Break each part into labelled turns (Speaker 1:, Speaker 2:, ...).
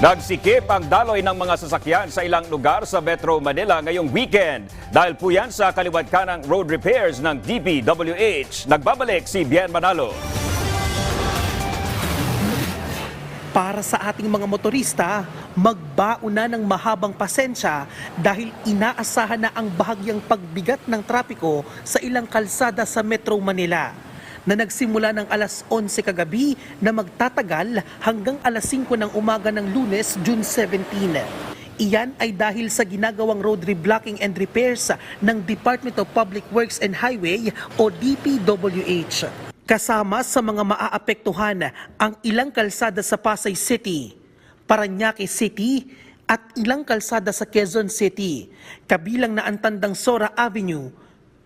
Speaker 1: Nagsikip ang daloy ng mga sasakyan sa ilang lugar sa Metro Manila ngayong weekend. Dahil po yan sa kaliwat kanang road repairs ng DPWH. Nagbabalik si Bien Manalo.
Speaker 2: Para sa ating mga motorista, magbaon na ng mahabang pasensya dahil inaasahan na ang bahagyang pagbigat ng trapiko sa ilang kalsada sa Metro Manila na nagsimula ng alas 11 kagabi na magtatagal hanggang alas 5 ng umaga ng lunes, June 17. Iyan ay dahil sa ginagawang road reblocking and repairs ng Department of Public Works and Highway o DPWH. Kasama sa mga maaapektuhan ang ilang kalsada sa Pasay City, Paranaque City at ilang kalsada sa Quezon City, kabilang na ang Tandang Sora Avenue,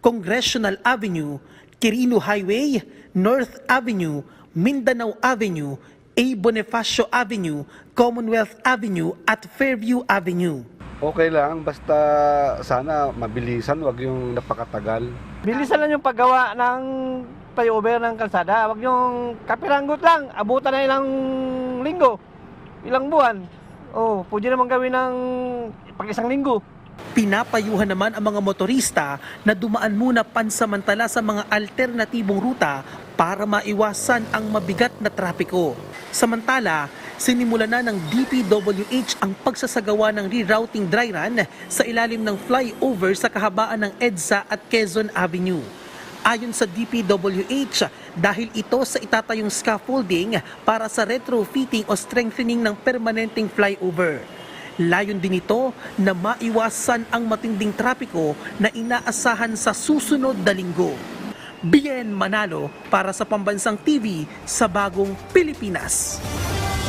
Speaker 2: Congressional Avenue, Quirino Highway, North Avenue, Mindanao Avenue, A. Bonifacio Avenue, Commonwealth Avenue at Fairview Avenue.
Speaker 3: Okay lang, basta sana mabilisan, wag yung napakatagal.
Speaker 4: Bilisan lang yung paggawa ng flyover ng kalsada. Huwag yung kapiranggot lang. Abutan na ilang linggo. Ilang buwan. Oh, pwede naman gawin ng pag isang linggo.
Speaker 2: Pinapayuhan naman ang mga motorista na dumaan muna pansamantala sa mga alternatibong ruta para maiwasan ang mabigat na trapiko. Samantala, sinimula na ng DPWH ang pagsasagawa ng rerouting dry run sa ilalim ng flyover sa kahabaan ng EDSA at Quezon Avenue. Ayon sa DPWH, dahil ito sa itatayong scaffolding para sa retrofitting o strengthening ng permanenteng flyover. Layon din ito na maiwasan ang matinding trapiko na inaasahan sa susunod na linggo. Bien Manalo para sa Pambansang TV sa Bagong Pilipinas.